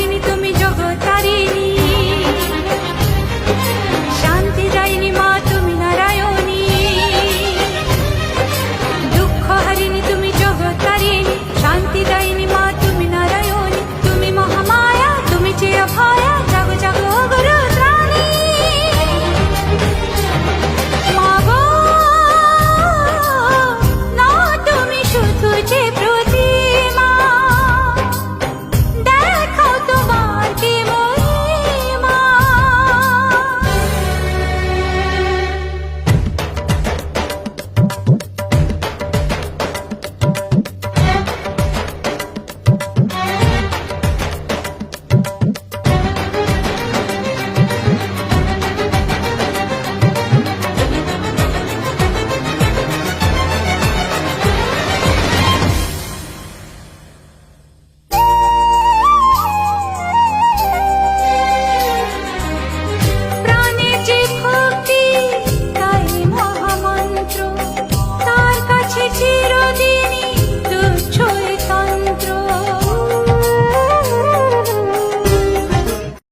তিনি তুমি জগতারি